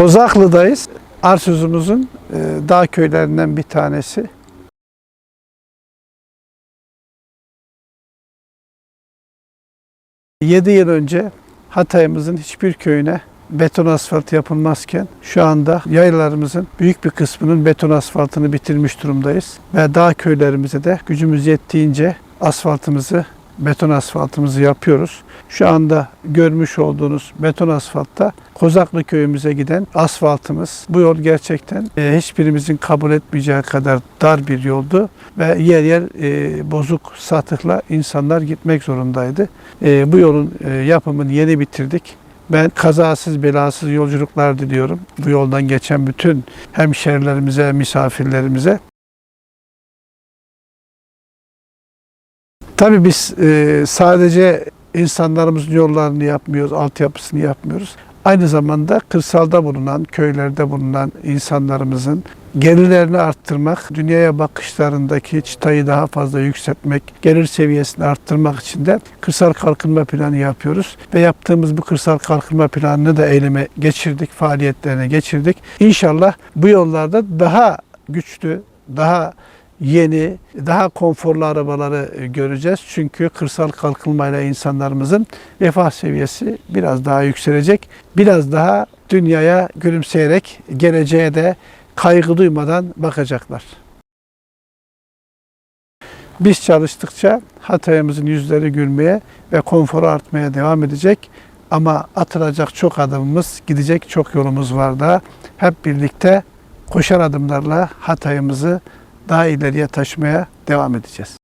Kozaklı'dayız. Arsuzumuzun e, dağ köylerinden bir tanesi. Yedi yıl önce Hatay'ımızın hiçbir köyüne beton asfalt yapılmazken şu anda yaylalarımızın büyük bir kısmının beton asfaltını bitirmiş durumdayız. Ve dağ köylerimize de gücümüz yettiğince asfaltımızı, beton asfaltımızı yapıyoruz. Şu anda görmüş olduğunuz beton asfaltta Kozaklı köyümüze giden asfaltımız. Bu yol gerçekten e, hiçbirimizin kabul etmeyeceği kadar dar bir yoldu ve yer yer e, bozuk satıkla insanlar gitmek zorundaydı. E, bu yolun e, yapımını yeni bitirdik. Ben kazasız belasız yolculuklar diliyorum. Bu yoldan geçen bütün hemşerilerimize, misafirlerimize. Tabii biz e, sadece insanlarımızın yollarını yapmıyoruz, altyapısını yapmıyoruz. Aynı zamanda kırsalda bulunan, köylerde bulunan insanlarımızın gelirlerini arttırmak, dünyaya bakışlarındaki çıtayı daha fazla yükseltmek, gelir seviyesini arttırmak için de kırsal kalkınma planı yapıyoruz. Ve yaptığımız bu kırsal kalkınma planını da eyleme geçirdik, faaliyetlerine geçirdik. İnşallah bu yollarda daha güçlü, daha yeni, daha konforlu arabaları e, göreceğiz. Çünkü kırsal kalkınmayla insanlarımızın refah seviyesi biraz daha yükselecek. Biraz daha dünyaya gülümseyerek geleceğe de kaygı duymadan bakacaklar. Biz çalıştıkça Hatay'ımızın yüzleri gülmeye ve konforu artmaya devam edecek. Ama atılacak çok adımımız, gidecek çok yolumuz var da hep birlikte koşar adımlarla Hatay'ımızı daha ileriye taşımaya devam edeceğiz.